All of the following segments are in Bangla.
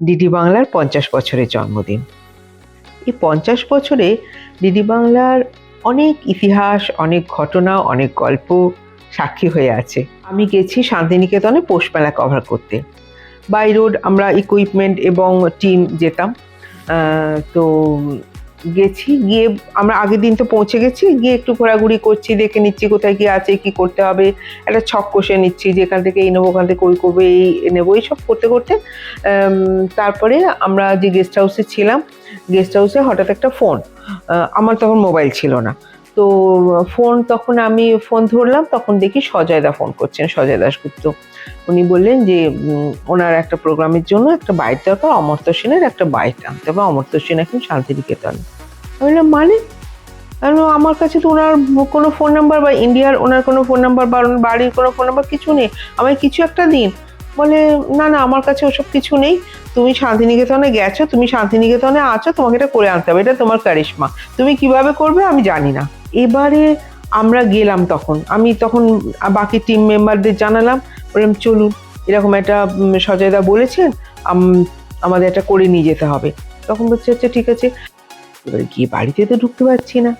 ডিডি বাংলার পঞ্চাশ বছরের জন্মদিন। এই পঞ্চাশ বছরে ডিডি বাংলার অনেক ইতিহাস, অনেক ঘটনা, অনেক গল্প সাক্ষী হয়ে আছে। আমি গেছি শান্তিনিকেতনে পৌষমেলা কভার করতে। বাই রোড আমরা ইকুইপমেন্ট এবং টিম যেতাম। তো গেছি, গিয়ে আমরা আগের দিন তো পৌঁছে গেছি, গিয়ে একটু ঘোরাঘুরি করছি, দেখে নিচ্ছি কোথায় কি আছে, কি করতে হবে, একটা ছক কষে নিচ্ছি যে এখান থেকে এই নেব, ওখান থেকে ওই করব, এই নেব এইসব করতে করতে তারপরে আমরা যে গেস্ট হাউসে ছিলাম গেস্ট হাউসে হঠাৎ একটা ফোন আমার তখন মোবাইল ছিল না। তো, ফোন তখন আমি ফোন ধরলাম, তখন দেখি সজয়দা ফোন করছেন, সজয় দাশগুপ্ত। উনি বললেন যে ওনার একটা প্রোগ্রামের জন্য একটা বাইট দরকার, অমর্ত্য সেনের একটা বাইট আনতে হবে, অমর্ত্য সেন এখন শান্তিনিকেতন। আমি বললাম মানে? আমি আমার কাছে তো ওনার কোনো ফোন নাম্বার বা ইন্ডিয়ার ওনার কোনো ফোন নাম্বার বা বাড়ির কোনো ফোন নাম্বার কিছু নেই, আমায় কিছু একটা দিন। বলে, না না, আমার কাছে ওসব কিছু নেই, তুমি শান্তিনিকেতনে গেছো, তুমি শান্তিনিকেতনে আছো, তোমাকে এটা করে আনতে হবে, এটা তোমার কারিশমা, তুমি কীভাবে করবে আমি জানি না। এবারে আমরা গেলাম তখন। আমি তখন বাকি টিম মেম্বারদের জানালাম, বললাম, চলুন। এরকম একটা সজয়দা বলেছেন আমাদের একটা করে নিয়ে যেতে হবে। তখন বলছে আচ্ছা ঠিক আছে। এবারে গিয়ে বাড়িতে তো ঢুকতে পারছি না।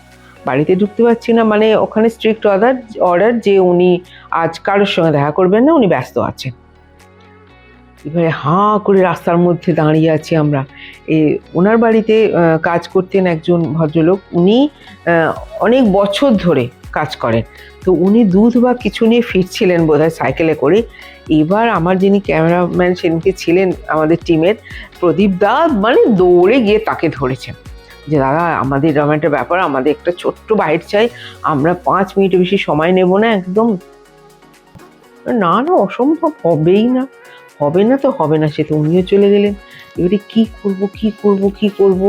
বাড়িতে ঢুকতে পারছি না মানে ওখানে স্ট্রিক্ট অর্ডার অর্ডার যে উনি আজ কারোর সঙ্গে দেখা করবেন না, উনি ব্যস্ত আছেন। এবারে হাঁ করে রাস্তার মধ্যে দাঁড়িয়ে আছি আমরা। এ, ওনার বাড়িতে কাজ করতেন একজন ভদ্রলোক। উনি অনেক বছর ধরে কাজ করেন। তো উনি দুধ বা কিছু নিয়ে ফিরছিলেন বোধহয় সাইকেলে করে। এবার আমার যিনি ক্যামেরাম্যান সেদিনকে ছিলেন আমাদের টিমের, প্রদীপ দা মানে দৌড়ে গিয়ে তাকে ধরেছেন। যে, দাদা, আমাদের এরকম একটা ব্যাপার, আমাদের একটা ছোট্ট বাইট চাই। আমরা পাঁচ মিনিট বেশি সময় নেব না একদম? না না, অসম্ভব হবেই না। হবে না তো হবে না, সে তো উনিও চলে গেলেন। এবারে কি করব কি করব কি করব?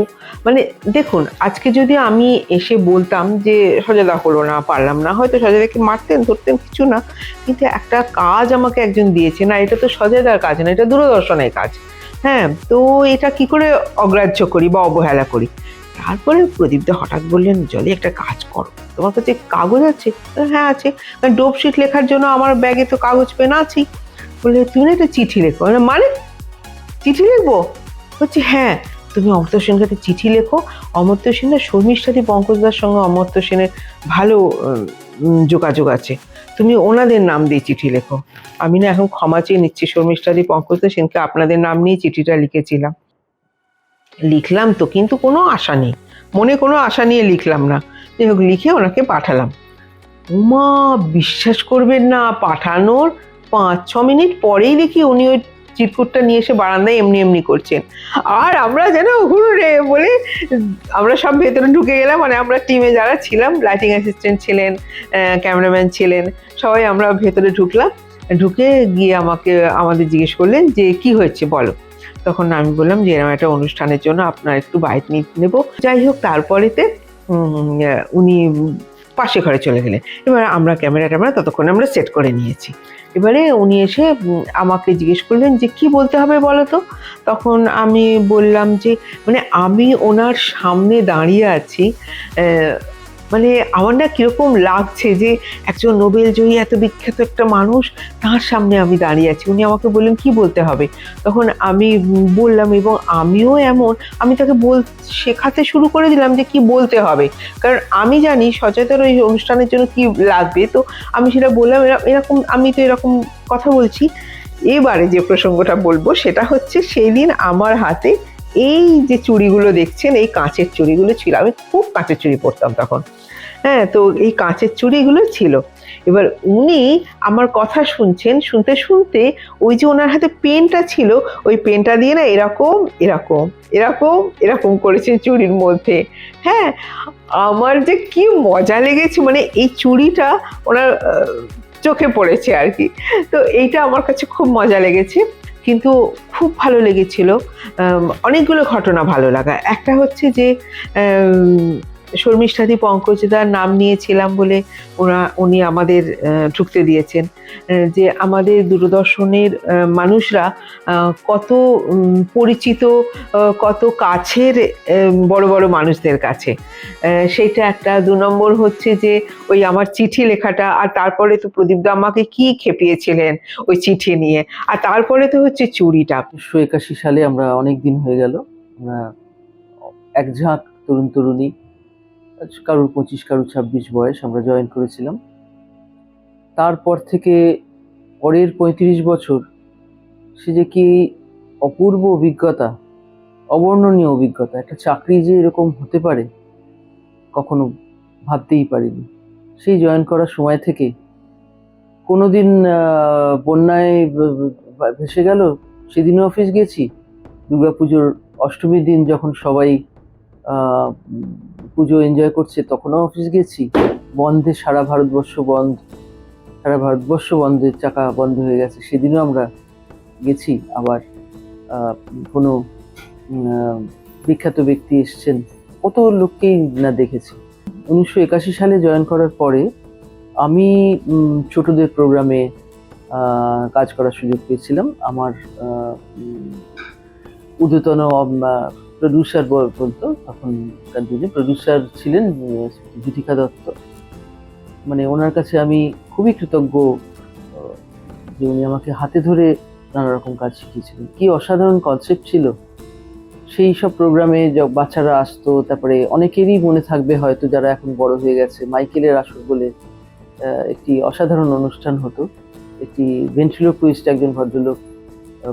মানে দেখুন, আজকে যদি আমি এসে বলতাম যে, সজাদা হলো না, পারলাম না, হয়তো সজাদাকে মারতেন, ধরতেন, কিছু না। কিন্তু একটা কাজ আমাকে একজন দিয়েছে না এটা তো সজাদার কাজ না, এটা দূরদর্শনের কাজ। হ্যাঁ তো এটা কি করে অগ্রাহ্য করি বা অবহেলা করি? তারপরে প্রদীপদা হঠাৎ বললেন, জলে একটা কাজ করো। তোমার কাছে কাগজ আছে? হ্যাঁ আছে। ডোপ শিট লেখার জন্য আমার ব্যাগে তো কাগজ, পেন আছেই। বললে তুমি না একটা চিঠি লেখো? মানে? চিঠি লিখব? বলছি হ্যাঁ তুমি অমর্ত্য সেনকে একটা চিঠি লেখো। অমর্ত্য সেন না শর্মিষ্ঠাদি পঙ্কজদার সঙ্গে অমর্ত্য সেনের ভালো যোগাযোগ আছে। তুমি ওনাদের নাম দিয়ে চিঠি লেখো। আমি না এখন ক্ষমা চেয়ে নিচ্ছি শর্মিষ্ঠাদি পঙ্কজদা সেনকে, আপনাদের নাম নিয়ে চিঠিটা লিখেছিলাম। লিখলাম তো, কিন্তু কোনো আশা নেই। মনে কোনো আশা নিয়ে লিখলাম না। যাই হোক, লিখে ওনাকে পাঠালাম। উমা, বিশ্বাস করবেন না, পাঠানোর পাঁচ, ছ মিনিট পরেই দেখি উনি ওই চিরকুটটা নিয়ে এসে বারান্দায় এমনি এমনি করছেন। আর আমরা যেন হুড়ু রে বলে আমরা সব ভেতরে ঢুকে গেলাম মানে আমরা টিমে যারা ছিলাম লাইটিং অ্যাসিস্ট্যান্ট ছিলেন ক্যামেরাম্যান ছিলেন, সবাই আমরা ভেতরে ঢুকলাম। ঢুকে গিয়ে আমাকে, আমাদের জিজ্ঞেস করলেন যে, কি হয়েছে বলো? তখন আমি বললাম যে এরকম একটা অনুষ্ঠানের জন্য আপনার একটু বাইক নিয়ে নেব। যাই হোক, তারপরেতে উনি পাশে ঘরে চলে গেলেন। এবার আমরা ক্যামেরা ট্যামেরা ততক্ষণে আমরা সেট করে নিয়েছি। এবারে উনি এসে আমাকে জিজ্ঞেস করলেন যে, কি বলতে হবে বলো তো তখন আমি বললাম যে মানে আমি ওনার সামনে দাঁড়িয়ে আছি মানে আমার না কীরকম লাগছে যে একজন নোবেল জয়ী, এত বিখ্যাত একটা মানুষ, তার সামনে আমি দাঁড়িয়ে আছি। উনি আমাকে বললেন, কি বলতে হবে? তখন আমি বললাম, এবং আমিও এমন। আমি তাকে বল, শেখাতে শুরু করে দিলাম যে কি বলতে হবে। কারণ আমি জানি সচেতন ওই অনুষ্ঠানের জন্য কি লাগবে। তো আমি সেটা বললাম, এরা- এরকম, আমি তো এরকম কথা বলছি। এবারে যে প্রসঙ্গটা বলব, সেটা হচ্ছে সেই দিন আমার হাতে এই যে চুড়িগুলো দেখছেন, এই কাঁচের চুড়িগুলো ছিল। আমি খুব কাঁচের চুড়ি পরতাম তখন। হ্যাঁ তো এই কাঁচের চুড়িগুলো ছিল। এবার উনি আমার কথা শুনছেন, শুনতে শুনতে ওই যে ওনার হাতে পেনটা ছিল, ওই পেনটা দিয়ে না এরকম এরকম এরকম এরকম করেছেন চুড়ির মধ্যে। হ্যাঁ আমার যে কি মজা লেগেছে মানে এই চুড়িটা ওনার চোখে পড়েছে আর কি। তো এইটা আমার কাছে খুব মজা লেগেছে। কিন্তু খুব ভালো লেগেছিল। অনেকগুলো ঘটনা ভালো লাগা। একটা হচ্ছে যে শর্মিষ্ঠাদি পঙ্কজদার নাম নিয়েছিলাম বলে ওরা, উনি আমাদের ঢুকতে দিয়েছেন। যে আমাদের দূরদর্শনের মানুষরা কত পরিচিত কত কাছের বড় বড় মানুষদের কাছে। সেইটা একটা, দু নম্বর হচ্ছে যে ওই আমার চিঠি লেখাটা, আর তারপরে তো প্রদীপদা আমাকে কি খেপিয়েছিলেন ওই চিঠি নিয়ে। আর তারপরে তো হচ্ছে চুরিটা। উনিশশো একাশি সালে আমরা অনেক দিন হয়ে গেল। এক ঝাঁক তরুণ তরুণী কারোর পঁচিশ, কারোর ছাব্বিশ বয়স আমরা জয়েন করেছিলাম। তারপর থেকে পরের পঁয়ত্রিশ বছর সে যে কি অপূর্ব অভিজ্ঞতা, অবর্ণনীয় অভিজ্ঞতা, একটা চাকরি যে এরকম হতে পারে, কখনো ভাবতেই পারিনি। সেই জয়েন করার সময় থেকে কোনোদিন বন্যায় ভেসে গেল, সেদিনও অফিস গেছি। দুর্গাপুজোর অষ্টমীর দিন যখন সবাই পুজো এনজয় করছে, তখনও অফিস গেছি। বন্ধে সারা ভারতবর্ষ বন্ধ। সারা ভারতবর্ষ বন্ধের চাকা বন্ধ হয়ে গেছে। সেদিনও আমরা গেছি, আবার কোনো বিখ্যাত ব্যক্তি এসছেন, কত লোককেই না দেখেছি। উনিশশো একাশি সালে জয়েন করার পরে আমি ছোটদের প্রোগ্রামে কাজ করার সুযোগ পেয়েছিলাম। আমার উদ্যতন প্রডিউসার বলতো, তখন যিনি প্রডিউসার ছিলেন জ্যোতিকা দত্ত। মানে ওনার কাছে আমি খুবই কৃতজ্ঞ যে উনি আমাকে হাতে ধরে নানা রকম কাজ শিখিয়েছিলেন। কি অসাধারণ কনসেপ্ট ছিল। সেই সব প্রোগ্রামে বাচ্চারা আসতো, তারপরে অনেকেরই মনে থাকবে হয়তো যারা এখন বড় হয়ে গেছে, মাইকেলের আসর বলে একটি অসাধারণ অনুষ্ঠান হতো। একটি ভেন্ট্রিলোকুইস্ট একজন ভদ্রলোক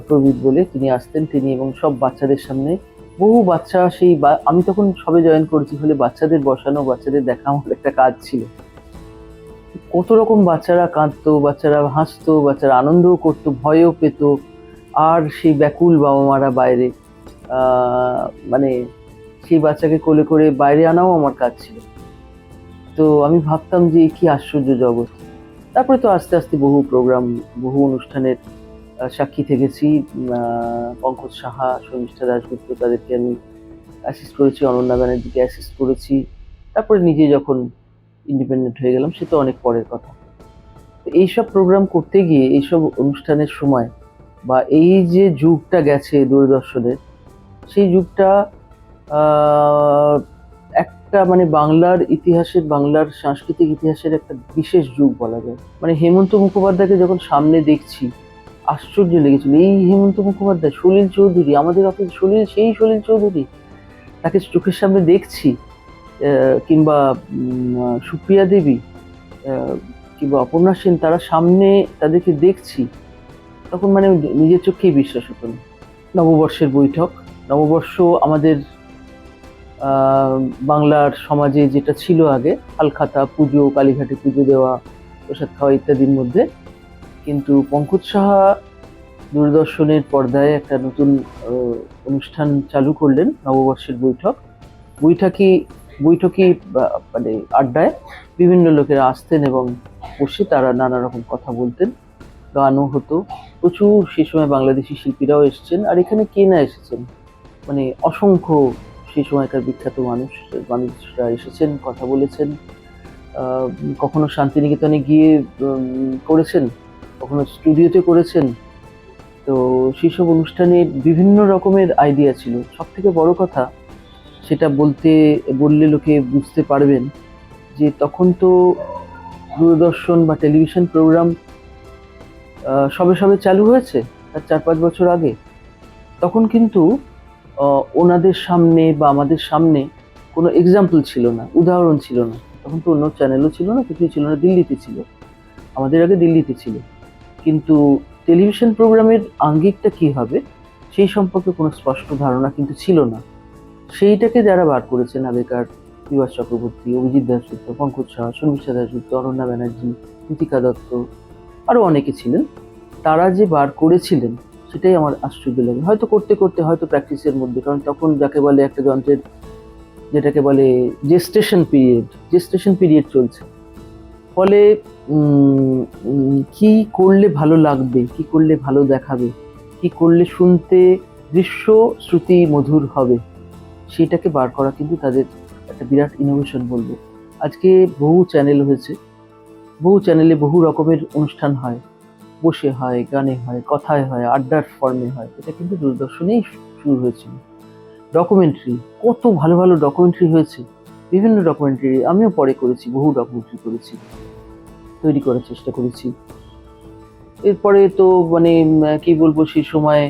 প্রবীর বলে তিনি আসতেন। তিনি এবং সব বাচ্চাদের সামনে বহু বাচ্চা সেই আমি তখন সবে জয়েন করেছি ফলে বাচ্চাদের বসানো, বাচ্চাদের দেখা আমার একটা কাজ ছিল। কত রকম বাচ্চারা কাঁদতো, বাচ্চারা হাসতো, বাচ্চারা আনন্দও করতো, ভয়ও পেত। আর সেই ব্যাকুল বাবা মারা বাইরে মানে সেই বাচ্চাকে কোলে করে বাইরে আনাও আমার কাজ ছিল। তো আমি ভাবতাম যে কি আশ্চর্য জগৎ। তারপরে তো আস্তে আস্তে বহু প্রোগ্রাম বহু অনুষ্ঠানের সাক্ষী থেকেছি। পঙ্কজ সাহা, শর্মিষ্ঠা দাশগুপ্ত তাদেরকে আমি অ্যাসিস্ট করেছি, অনন্যা ব্যানার্জিকে অ্যাসিস্ট করেছি। তারপরে নিজে যখন ইন্ডিপেন্ডেন্ট হয়ে গেলাম, সে তো অনেক পরের কথা। এইসব প্রোগ্রাম করতে গিয়ে, এইসব অনুষ্ঠানের সময় বা এই যে যুগটা গেছে দূরদর্শনের, সেই যুগটা একটা মানে বাংলার ইতিহাসের, বাংলার সাংস্কৃতিক ইতিহাসের একটা বিশেষ যুগ বলা যায়। মানে হেমন্ত মুখোপাধ্যায়কে যখন সামনে দেখছি আশ্চর্য লেগেছিল। এই হেমন্ত মুখোপাধ্যায় সলিল চৌধুরী, আমাদের অফিস সলিল সেই সলিল চৌধুরী, তাকে চোখের সামনে দেখছি কিংবা সুপ্রিয়া দেবী কিংবা অপর্ণা সেন, তারা সামনে তাদেরকে দেখছি, তখন মানে নিজের চোখেই বিশ্বাস হতো না। নববর্ষের বৈঠক, নববর্ষ আমাদের বাংলার সমাজে যেটা ছিল আগে, হালখাতা, পুজো, কালীঘাটে পুজো দেওয়া, প্রসাদ খাওয়া ইত্যাদির মধ্যে কিন্তু পঙ্কজ সাহা দূরদর্শনের পর্দায় একটা নতুন অনুষ্ঠান চালু করলেন নববর্ষের বৈঠক। বৈঠকি বৈঠকি, বা মানে আড্ডায় বিভিন্ন লোকেরা আসতেন এবং বসে তারা নানা রকম কথা বলতেন। গানও হতো। প্রচুর সেই সময় বাংলাদেশি শিল্পীরাও এসেছেন। আর এখানে কে না এসেছেন? মানে অসংখ্য সেই সময়কার বিখ্যাত মানুষ, মানুষরা এসেছেন, কথা বলেছেন। কখনো শান্তিনিকেতনে গিয়ে করেছেন? কখনো স্টুডিওতে করেছেন? তো সেই সব অনুষ্ঠানে বিভিন্ন রকমের আইডিয়া ছিল। সব থেকে বড় কথা সেটা বলতে, বললে লোকে বুঝতে পারবেন যে তখন তো দূরদর্শন বা টেলিভিশন প্রোগ্রাম সবে সবে চালু হয়েছে তার চার পাঁচ বছর আগে। তখন কিন্তু ওনাদের সামনে বা আমাদের সামনে কোনো এক্সাম্পল ছিল না, উদাহরণ ছিল না। তখন তো অন্য চ্যানেলও ছিল না, কিছুই ছিল না, দিল্লিতে ছিল। আমাদের আগে দিল্লিতে ছিল। কিন্তু টেলিভিশন প্রোগ্রামের আঙ্গিকটা কি হবে, সেই সম্পর্কে কোনো স্পষ্ট ধারণা কিন্তু ছিল না। সেইটাকে যারা বার করেছেন আগেকার বিভাস চক্রবর্তী, অভিজিৎ দাসগুপ্ত পঙ্কজ সাহা শর্মিষ্ঠা দাসগুপ্ত অরণ্যা ব্যানার্জি কৃতিকা দত্ত আরও অনেকে ছিলেন, তারা যে বার করেছিলেন, সেটাই আমার আশ্চর্য লাগে। হয়তো করতে করতে, হয়তো প্র্যাকটিসের মধ্যে, কারণ তখন যাকে বলে একটা যন্ত্রের, যেটাকে বলে জেস্টেশন পিরিয়ড জেস্টেশন পিরিয়ড চলছে। ফলে কি করলে ভালো লাগবে, কি করলে ভালো দেখাবে, কি করলে শুনতে দৃশ্য শ্রুতি মধুর হবে, সেটাকে বার করা কিন্তু তাদের একটা বিরাট ইনোভেশন বলব। আজকে বহু চ্যানেল হয়েছে, বহু চ্যানেলে বহু রকমের অনুষ্ঠান হয়। বসে হয়, গানে হয়, কথায় হয়, আড্ডার ফর্মে হয়, এটা কিন্তু দূরদর্শনেই শুরু হয়েছিল। ডকুমেন্টারি কত ভালো ভালো ডকুমেন্টারি হয়েছে, বিভিন্ন ডকুমেন্টারি আমিও পরে করেছি, বহু ডকুমেন্টারি করেছি। তৈরি করার চেষ্টা করেছি। এরপরে তো মানে কি বলব, সেই সময়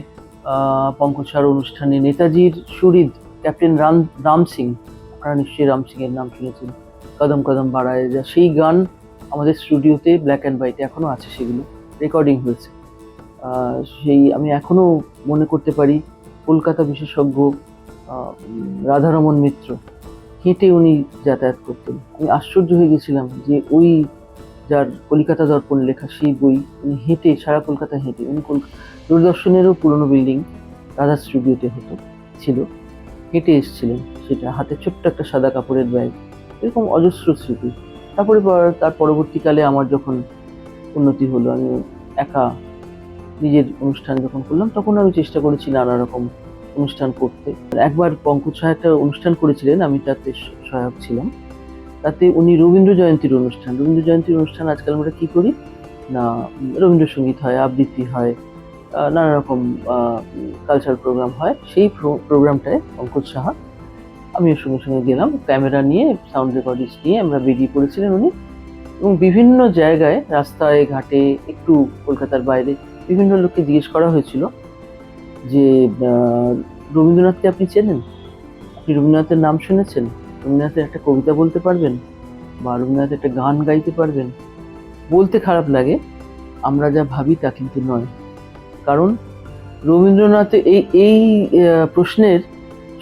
পঙ্কজ সার অনুষ্ঠানে নেতাজির সুরিদ ক্যাপ্টেন রাম রাম সিং, আপনারা নিশ্চয়ই রাম সিং এর নাম শুনেছেন, কদম কদম বাড়ায় যা, সেই গান আমাদের স্টুডিওতে ব্ল্যাক অ্যান্ড হোয়াইটে এখনও আছে সেগুলো রেকর্ডিং হয়েছে। সেই আমি এখনও মনে করতে পারি, কলকাতা বিশেষজ্ঞ রাধারমন মিত্র, হেঁটে উনি যাতায়াত করতেন। আমি আশ্চর্য হয়ে গেছিলাম যে ওই যার কলিকাতা দর্পণ লেখা সেই বই, উনি হেঁটে, সারা কলকাতা হেঁটে, উনি কল- দূরদর্শনেরও পুরনো বিল্ডিং রাধা স্টুডিওতে হতো, ছিল। হেঁটে এসেছিলেন সেটা, হাতে ছোট্ট একটা সাদা কাপড়ের ব্যাগ, এরকম অজস্র স্মৃতি। তারপরে পর- তার পরবর্তীকালে আমার যখন উন্নতি হলো, আমি একা নিজের অনুষ্ঠান যখন করলাম, তখন আমি চেষ্টা করেছি নানা রকম অনুষ্ঠান করতে। একবার পঙ্কজ সাহা একটা অনুষ্ঠান করেছিলেন, আমি তাতে সহায়ক ছিলাম। তাতে উনি রবীন্দ্র জয়ন্তীর অনুষ্ঠান। রবীন্দ্র জয়ন্তীর অনুষ্ঠান আজকাল আমরা কি করি? না, রবীন্দ্রসঙ্গীত হয়, আবৃত্তি হয় নানা রকম কালচার প্রোগ্রাম হয়। সেই প্রোগ্রামটায় পঙ্কজ সাহা আমিও সঙ্গে সঙ্গে গেলাম। ক্যামেরা নিয়ে সাউন্ড রেকর্ডিস্ট নিয়ে আমরা বেরিয়ে পড়েছিলেন উনি। এবং বিভিন্ন জায়গায়, রাস্তায়, ঘাটে, একটু কলকাতার বাইরে, বিভিন্ন লোককে জিজ্ঞেস করা হয়েছিল যে রবীন্দ্রনাথকে আপনি চেনেন? আপনি রবীন্দ্রনাথের নাম শুনেছেন? রবীন্দ্রনাথের একটা কবিতা বলতে পারবেন? বা রবীন্দ্রনাথের একটা গান গাইতে পারবেন? বলতে খারাপ লাগে, আমরা যা ভাবি তা কিন্তু নয়। কারণ রবীন্দ্রনাথের এই এই প্রশ্নের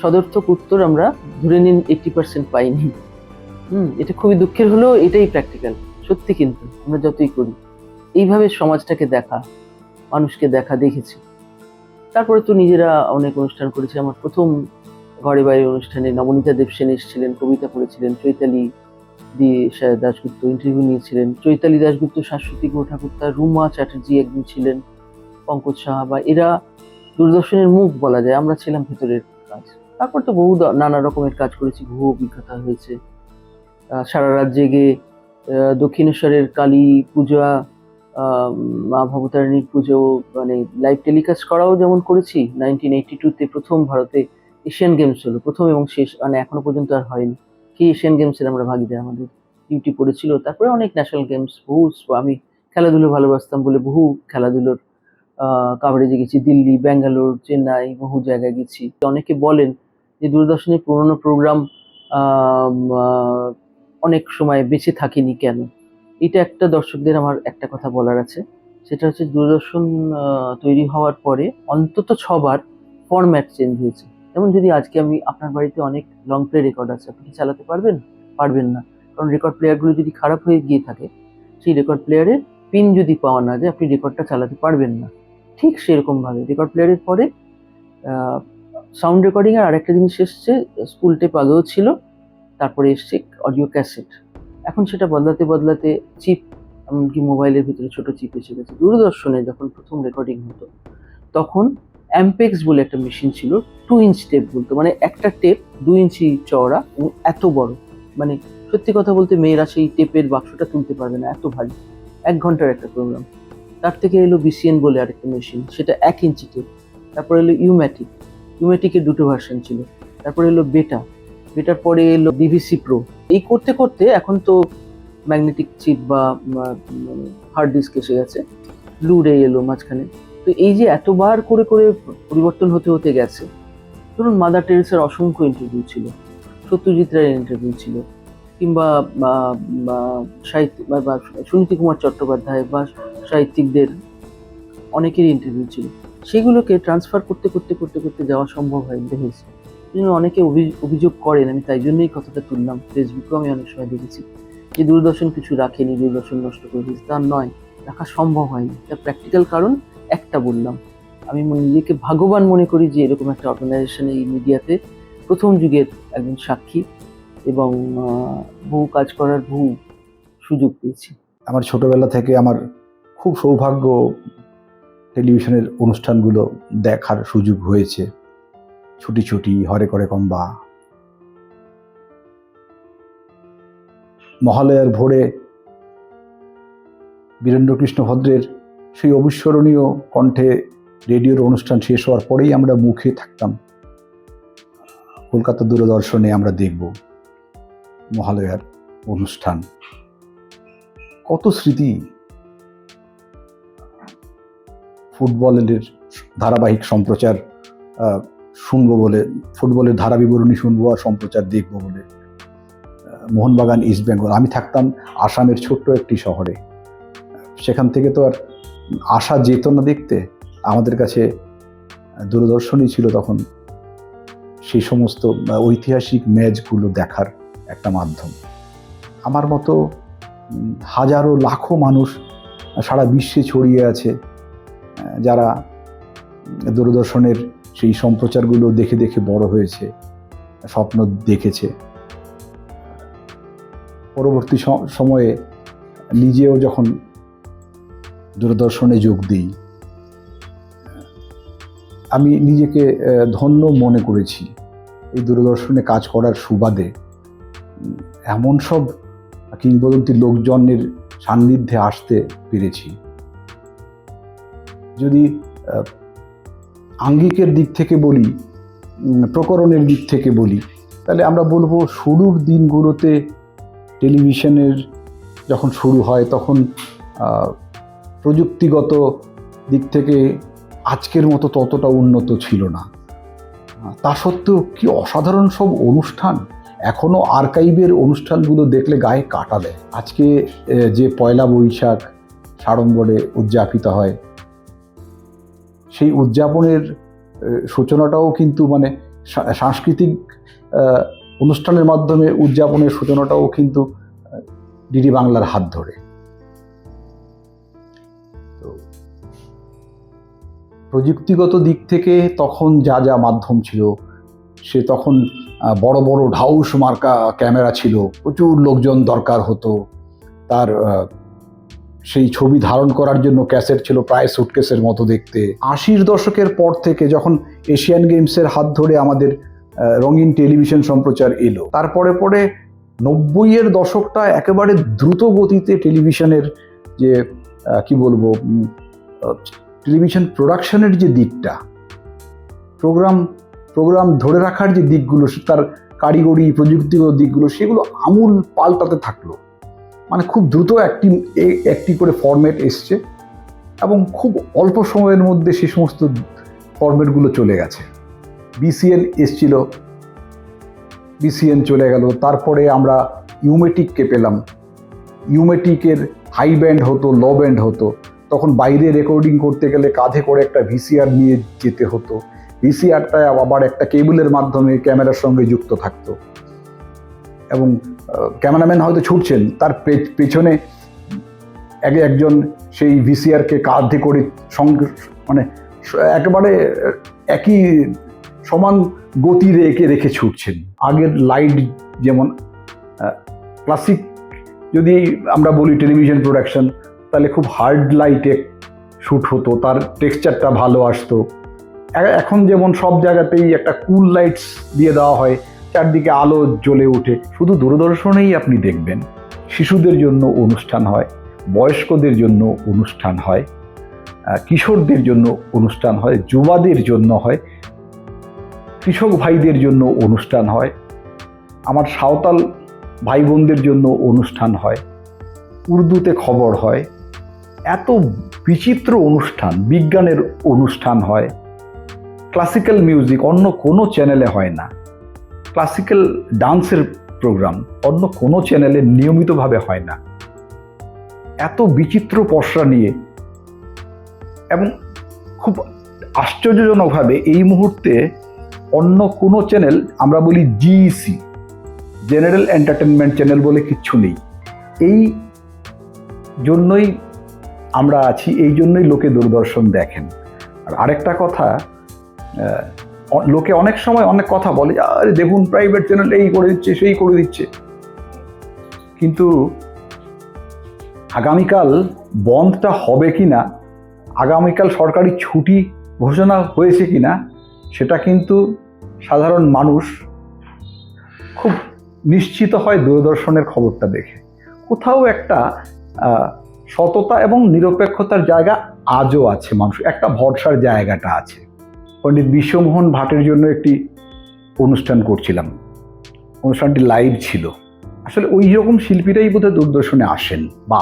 সদর্থক উত্তর আমরা ধরে নিন এইটটি পার্সেন্ট পাইনি। হুম, এটা খুবই দুঃখের হলেও এটাই প্র্যাকটিক্যাল সত্যি কিন্তু, আমরা যতই করি। এইভাবে সমাজটাকে দেখা, মানুষকে দেখা দেখেছি। তারপরে তো নিজেরা অনেক অনুষ্ঠান করেছি, আমার প্রথম ঘরে বাইরে অনুষ্ঠানে নবনীতা দেবসেন এসেছিলেন, কবিতা পড়েছিলেন, চৈতালি দিয়ে দাশগুপ্ত ইন্টারভিউ নিয়েছিলেন, চৈতালি দাশগুপ্ত, শাশ্বতী গো ঠাকুরতা রুমা চ্যাটার্জি একদিন ছিলেন, পঙ্কজ সাহা বা এরা দূরদর্শনের মুখ বলা যায়, আমরা ছিলাম ভেতরের কাজ। তারপর তো বহু নানা রকমের কাজ করেছি বহু অভিজ্ঞতা হয়েছে। সারা রাত জেগে দক্ষিণেশ্বরের কালী পূজা মা ভবতারিণীর পুজো মানে লাইভ টেলিকাস্ট করাও যেমন করেছি নাইনটিন এইটি টুতে প্রথম ভারতে এশিয়ান গেমস হলো প্রথম এবং শেষ মানে এখনও পর্যন্ত আর হয়নি। কি এশিয়ান গেমসের আমরা ভাগিদার? আমাদের ডিউটি পড়েছিল। তারপরে অনেক ন্যাশনাল গেমস বহু আমি খেলাধুলো ভালোবাসতাম বলে বহু খেলাধুলোর কাভারেজে গেছি। দিল্লি, ব্যাঙ্গালোর, চেন্নাই, বহু জায়গায় গেছি। অনেকে বলেন যে দূরদর্শনের পুরোনো প্রোগ্রাম অনেক সময় বেঁচে থাকেনি কেন? এটা একটা দর্শকদের আমার একটা কথা বলার আছে। সেটা হচ্ছে দূরদর্শন তৈরি হওয়ার পরে অন্তত ছবার ফরম্যাট চেঞ্জ হয়েছে। যেমন যদি আজকে আমি আপনার বাড়িতে অনেক লং প্লে রেকর্ড আছে, আপনি কি চালাতে পারবেন? পারবেন না। কারণ রেকর্ড প্লেয়ারগুলো যদি খারাপ হয়ে গিয়ে থাকে, সেই রেকর্ড প্লেয়ারের পিন যদি পাওয়া না যায়, আপনি রেকর্ডটা চালাতে পারবেন না। ঠিক সেরকমভাবে। রেকর্ড প্লেয়ারের পরে সাউন্ড রেকর্ডিং আর আরেকটা জিনিস এসছে স্কুল টেপ আগেও ছিল, তারপরে এসছে অডিও ক্যাসেট এখন সেটা বদলাতে বদলাতে চিপ এমনকি মোবাইলের ভিতরে ছোট চিপ এসে গেছে। দূরদর্শনে যখন প্রথম রেকর্ডিং হতো, তখন অ্যাম্পেক্স বলে একটা মেশিন ছিল টু ইঞ্চ টেপ বলতো মানে একটা টেপ দু ইঞ্চি চওড়া এবং এত বড়। মানে সত্যি কথা বলতে মেয়েরা সেই টেপের বাক্সটা তুলতে পারবে না, এত ভারী। এক ঘণ্টার একটা প্রোগ্রাম তার থেকে এলো বিসিএন বলে আরেকটা মেশিন সেটা এক ইঞ্চি টেপ তারপরে এলো ইউম্যাটিক ইউম্যাটিকের দুটো ভার্সন ছিল। তারপরে এলো বেটা বেটার পরে এলো ডিভিসি প্রো এই করতে করতে এখন তো ম্যাগনেটিক চিপ বা হার্ড ডিস্ক এসে গেছে। ব্লু রে এলো মাঝখানে। তো এই যে এতবার করে করে পরিবর্তন হতে হতে গেছে, ধরুন মাদার টেরেসার অসংখ্য ইন্টারভিউ ছিল, সত্যজিৎ রায়ের ইন্টারভিউ ছিল, কিংবা সাহিত্য, বা সুনীতি কুমার চট্টোপাধ্যায় বা সাহিত্যিকদের অনেকেরই ইন্টারভিউ ছিল। সেগুলোকে ট্রান্সফার করতে করতে করতে করতে যাওয়া সম্ভব হয়েছে এই জন্য অনেকে অভি- অভিযোগ করেন, আমি তাই জন্যই কথাটা তুললাম, ফেসবুকেও আমি অনেক সময় দেখেছি, যে দূরদর্শন কিছু রাখেনি, দূরদর্শন নষ্ট করে দিয়েছে, তা নয়, রাখা সম্ভব হয়নি। তার প্র্যাকটিক্যাল কারণ একটা বললাম। আমি নিজেকে ভাগ্যবান মনে করি যে এরকম একটা অর্গানাইজেশন এই মিডিয়াতে প্রথম যুগের একজন সাক্ষী এবং বহু কাজ করার বহু সুযোগ পেয়েছি। আমার ছোটবেলা থেকে আমার খুব সৌভাগ্য টেলিভিশনের অনুষ্ঠানগুলো দেখার সুযোগ হয়েছে। ছুটি ছুটি, হরে করে কম্বা মহালয়ার ভোরে বীরেন্দ্রকৃষ্ণ ভদ্রের সেই অবিস্মরণীয় কণ্ঠে রেডিওর অনুষ্ঠান শেষ হওয়ার পরেই আমরা মুখে থাকতাম। কলকাতা দূরদর্শনে আমরা দেখব মহালয়ার অনুষ্ঠান। কত স্মৃতি। ফুটবলের ধারাবাহিক সম্প্রচার শুনব বলে, ফুটবলের ধারা বিবরণী শুনব আর সম্প্রচার দেখব বলে মোহনবাগান, ইস্ট বেঙ্গল। আমি থাকতাম আসামের ছোট্ট একটি শহরে। সেখান থেকে তো আর আসা যেত না দেখতে, আমাদের কাছে দূরদর্শনই ছিল তখন সেই সমস্ত ঐতিহাসিক ম্যাচগুলো দেখার একটা মাধ্যম। আমার মতো হাজারো, লাখো মানুষ সারা বিশ্বে ছড়িয়ে আছে যারা দূরদর্শনের সেই সম্প্রচারগুলো দেখে দেখে বড় হয়েছে, স্বপ্ন দেখেছে। পরবর্তী সময়ে নিজেও যখন দূরদর্শনে যোগ দিই। আমি নিজেকে ধন্য মনে করেছি এই দূরদর্শনে কাজ করার সুবাদে। এমন সব কিংবদন্তি লোকজনের সান্নিধ্যে আসতে পেরেছি। যদি আঙ্গিকের দিক থেকে বলি প্রকরণের দিক থেকে বলি, তাহলে আমরা বলব শুরুর দিনগুলোতে টেলিভিশনের যখন শুরু হয়, তখন প্রযুক্তিগত দিক থেকে আজকের মতো ততটা উন্নত ছিল না। তা সত্ত্বেও কি অসাধারণ সব অনুষ্ঠান? এখনও আর্কাইভের অনুষ্ঠানগুলো দেখলে গায়ে কাটা দেয়। আজকে যে পয়লা বৈশাখ সাড়ম্বরে উদযাপিত হয়, সেই উদযাপনের সূচনাটাও কিন্তু মানে সাংস্কৃতিক অনুষ্ঠানের মাধ্যমে উদযাপনের সূচনাটাও কিন্তু ডিডি বাংলার হাত ধরে। প্রযুক্তিগত দিক থেকে তখন যা যা মাধ্যম ছিল, সে তখন বড় বড় ঢাউস মার্কা ক্যামেরা ছিল, প্রচুর লোকজন দরকার হতো। তার সেই ছবি ধারণ করার জন্য ক্যাসেট ছিল প্রায় সুটকেসের মতো দেখতে। আশির দশকের পর থেকে যখন এশিয়ান গেমসের হাত ধরে আমাদের রঙিন টেলিভিশন সম্প্রচার এলো তারপরে পরে নব্বইয়ের দশকটা একেবারে দ্রুত গতিতে টেলিভিশনের যে কি বলব টেলিভিশন প্রোডাকশনের যে দিকটা, প্রোগ্রাম প্রোগ্রাম ধরে রাখার যে দিকগুলো তার কারিগরি, প্রযুক্তিগত দিকগুলো, সেগুলো আমূল পাল্টাতে থাকল। মানে খুব দ্রুত একটি একটি করে ফরম্যাট এসছে এবং খুব অল্প সময়ের মধ্যে সে সমস্ত ফরম্যাটগুলো চলে গেছে। বিসিএন এসছিল বিসিএন চলে গেল, তারপরে আমরা ইউমেটিককে পেলাম। ইউমেটিকের হাই ব্যান্ড হতো লো ব্যান্ড হতো। তখন বাইরে রেকর্ডিং করতে গেলে কাঁধে করে একটা ভিসিআর নিয়ে যেতে হতো। ভিসিআরটা আবার একটা কেবলের মাধ্যমে ক্যামেরার সঙ্গে যুক্ত থাকতো। এবং ক্যামেরাম্যান হয়তো ছুটছেন, তার পেছনে এক একজন সেই ভিসিআরকে কাঁধে করে মানে একেবারে একই সমান গতি রেখে রেখে ছুটছেন। আগের লাইট যেমন ক্লাসিক যদি আমরা বলি টেলিভিশন প্রোডাকশন তাহলে খুব হার্ড লাইটে শ্যুট হতো, তার টেক্সচারটা ভালো আসতো। এখন যেমন সব জায়গাতেই একটা কুল লাইটস দিয়ে দেওয়া হয়, চারদিকে আলো জ্বলে ওঠে, শুধু দূরদর্শনেই আপনি দেখবেন। শিশুদের জন্য অনুষ্ঠান হয়, বয়স্কদের জন্য অনুষ্ঠান হয় কিশোরদের জন্য অনুষ্ঠান হয়, যুবাদের জন্য হয়, কৃষক ভাইদের জন্য অনুষ্ঠান হয়, আমার সাঁওতাল ভাই বোনদের জন্য অনুষ্ঠান হয়, উর্দুতে খবর হয়। এত বিচিত্র অনুষ্ঠান, বিজ্ঞানের অনুষ্ঠান হয়। ক্লাসিক্যাল মিউজিক অন্য কোনো চ্যানেলে হয় না। ক্লাসিক্যাল ডান্সের প্রোগ্রাম অন্য কোনো চ্যানেলে নিয়মিতভাবে হয় না। এত বিচিত্র পসরা নিয়ে এবং খুব আশ্চর্যজনকভাবে এই মুহূর্তে অন্য কোনো চ্যানেল, আমরা বলি জিইসি জেনারেল এন্টারটেনমেন্ট চ্যানেল বলে কিচ্ছু নেই। এই জন্যই আমরা আছি, এই জন্যই লোকে দূরদর্শন দেখেন। আর আরেকটা কথা লোকে অনেক সময় অনেক কথা বলে, আরে দেখুন প্রাইভেট চ্যানেল এই করে দিচ্ছে, সেই করে দিচ্ছে। কিন্তু আগামীকাল বন্ধটা হবে কি না আগামীকাল সরকারি ছুটি ঘোষণা হয়েছে কি না সেটা কিন্তু সাধারণ মানুষ খুব নিশ্চিত হয় দূরদর্শনের খবরটা দেখে। কোথাও একটা সততা এবং নিরপেক্ষতার জায়গা আজও আছে মানুষ, একটা ভরসার জায়গাটা আছে। পণ্ডিত বিশ্বমোহন ভাটের জন্য একটি অনুষ্ঠান করছিলাম। অনুষ্ঠানটি লাইভ ছিল। আসলে ওই রকম শিল্পীরাই বোধহয় দূরদর্শনে আসেন, বা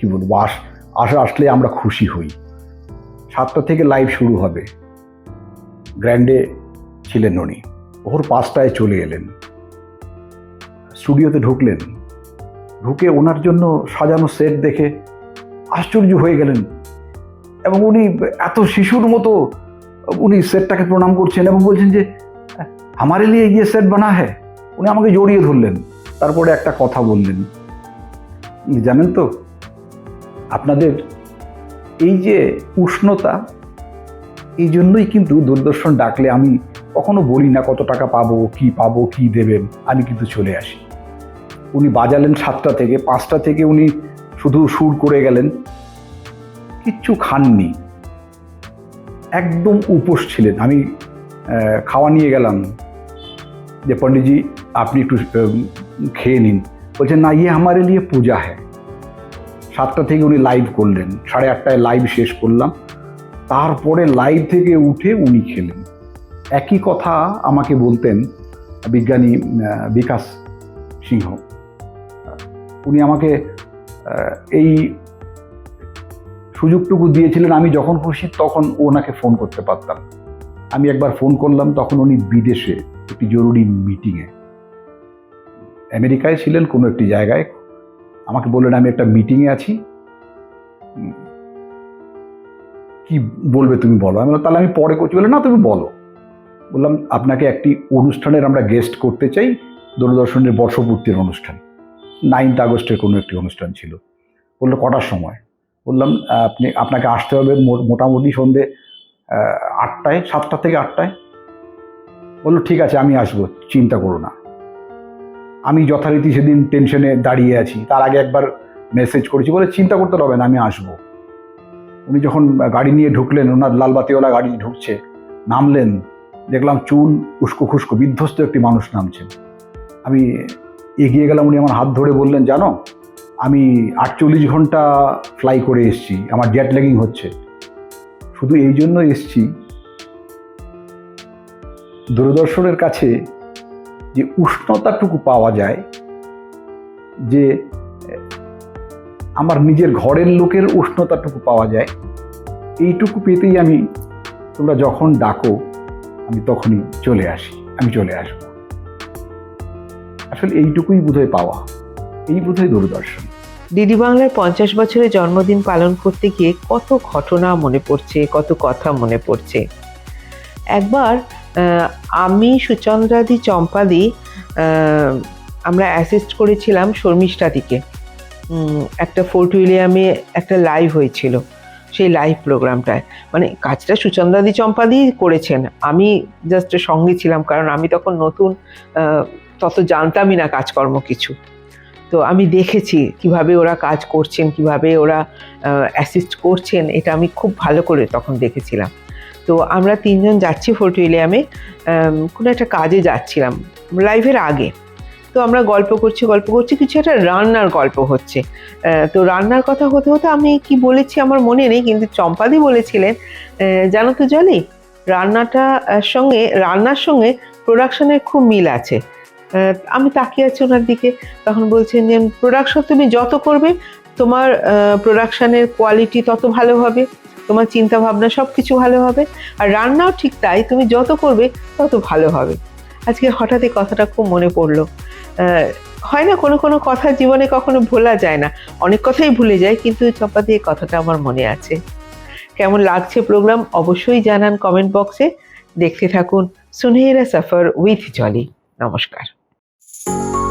কি বলব, আস, আসা, আসলে আমরা খুশি হই। সাতটা থেকে লাইভ শুরু হবে। গ্র্যান্ডে ছিলেন উনি। ভোর পাঁচটায় চলে এলেন। স্টুডিওতে ঢুকলেন। ঢুকে ওনার জন্য সাজানো সেট দেখে আশ্চর্য হয়ে গেলেন। এবং উনি এত শিশুর মতো উনি সেটটাকে প্রণাম করছেন এবং বলছেন যে, আমারে লিয়ে গিয়ে সেট বানা হ্যাঁ উনি আমাকে জড়িয়ে ধরলেন। তারপরে একটা কথা বললেন। জানেন তো, আপনাদের এই যে উষ্ণতা, এই জন্যই কিন্তু দূরদর্শন ডাকলে আমি কখনো বলি না কত টাকা পাবো, কি পাবো, কি দেবেন, আমি কিন্তু চলে আসি। উনি বাজালেন সাতটা থেকে, পাঁচটা থেকে উনি শুধু সুর করে গেলেন। কিচ্ছু খাননি। একদম উপোস ছিলেন। আমি খাওয়া নিয়ে গেলাম। যে পণ্ডিতজি, আপনি একটু খেয়ে নিন। বলছেন, না ইয়ে আমার লিয়ে পূজা হ্যাঁ সাতটা থেকে উনি লাইভ করলেন। সাড়ে আটটায় লাইভ শেষ করলাম। তারপরে লাইভ থেকে উঠে উনি খেলেন। একই কথা আমাকে বলতেন বিজ্ঞানী বিকাশ সিংহ। উনি আমাকে এই সুযোগটুকু দিয়েছিলেন আমি যখন খুশি তখন ওনাকে ফোন করতে পারতাম। আমি একবার ফোন করলাম তখন উনি বিদেশে একটি জরুরি মিটিংয়ে আমেরিকায় ছিলেন কোনো একটি জায়গায়। আমাকে বললেন, আমি একটা মিটিংয়ে আছি। কি বলবে তুমি বলো? আমি তাহলে আমি পরে করছি। বলে না, তুমি বলো। বললাম, আপনাকে একটি অনুষ্ঠানের আমরা গেস্ট করতে চাই। দূরদর্শনের বর্ষপূর্তির অনুষ্ঠান। নাইনথ আগস্টের কোনো একটি অনুষ্ঠান ছিল। বলল কটার সময়? বললাম আপনি, আপনাকে আসতে হবে মোটামুটি সন্ধে আটটায়, সাতটা থেকে আটটায়। বলল, ঠিক আছে, আমি আসব, চিন্তা করো না। আমি যথারীতি সেদিন টেনশনে দাঁড়িয়ে আছি। তার আগে একবার মেসেজ করেছি, বলে চিন্তা করতে হবে না, আমি আসব। উনি যখন গাড়ি নিয়ে ঢুকলেন, ওনার লালবাতিওয়ালা গাড়ি ঢুকছে, নামলেন। দেখলাম চুল উস্কো খুস্কো বিধ্বস্ত একটি মানুষ নামছেন। আমি এগিয়ে গেলাম। উনি আমার হাত ধরে বললেন, জানো, আমি আটচল্লিশ ঘণ্টা ফ্লাই করে এসেছি, আমার জেট ল্যাগিং হচ্ছে। শুধু এই জন্য এসছি দূরদর্শনের কাছে যে উষ্ণতাটুকু পাওয়া যায়, যে আমার নিজের ঘরের লোকের উষ্ণতাটুকু পাওয়া যায়, এইটুকু পেতেই আমি, তোমরা যখন ডাকো, আমি তখনই চলে আসি, আমি চলে আসব। আসলে এইটুকুই বোধহয় পাওয়া। এই বোধহয় দূরদর্শন। ডিডি বাংলার পঞ্চাশ বছরের জন্মদিন পালন করতে গিয়ে কত ঘটনা মনে পড়ছে, কত কথা মনে পড়ছে। একবার আমি, সুচন্দ্রাদি, চম্পাদি আমরা অ্যাসিস্ট করেছিলাম শর্মিষ্ঠাদিকে একটা ফোর্ট উইলিয়ামে একটা লাইভ হয়েছিল, সেই লাইভ প্রোগ্রামটায় মানে কাজটা সুচন্দ্রাদি, চম্পাদি করেছেন। আমি জাস্ট সঙ্গে ছিলাম, কারণ আমি তখন নতুন তত জানতামই না কাজকর্ম কিছু। তো আমি দেখেছি কীভাবে ওরা কাজ করছেন, কীভাবে ওরা অ্যাসিস্ট করছেন, এটা আমি খুব ভালো করে তখন দেখেছিলাম। তো আমরা তিনজন যাচ্ছি ফোর্ট উইলিয়ামে কোনো একটা কাজে যাচ্ছিলাম লাইভের আগে। তো আমরা গল্প করছি গল্প করছি, কিছু একটা রান্নার গল্প হচ্ছে। তো রান্নার কথা হতে হতে আমি কি বলেছি আমার মনে নেই, কিন্তু চম্পাদি বলেছিলেন জানো তো জলি, রান্নাটা সঙ্গে, রান্নার সঙ্গে প্রোডাকশনের খুব মিল আছে। আমি তাকিয়ে আছি ওনার দিকে, তখন বলছেন যে প্রোডাকশন তুমি যত করবে, তোমার প্রোডাকশনের কোয়ালিটি তত ভালো হবে, তোমার চিন্তা ভাবনা সব কিছু ভালো হবে, আর রান্নাও ঠিক তাই, তুমি যত করবে, তত ভালো হবে। আজকে হঠাৎ এই কথাটা খুব মনে পড়ল। হয় না, কোনো কোনো কথা জীবনে কখনো ভোলা যায় না, অনেক কথাই ভুলে যায়, কিন্তু চপাতি এই কথাটা আমার মনে আছে। কেমন লাগছে প্রোগ্রাম অবশ্যই জানান কমেন্ট বক্সে দেখতে থাকুন, সুনেহেরা সফর উইথ জলি। নমস্কার। you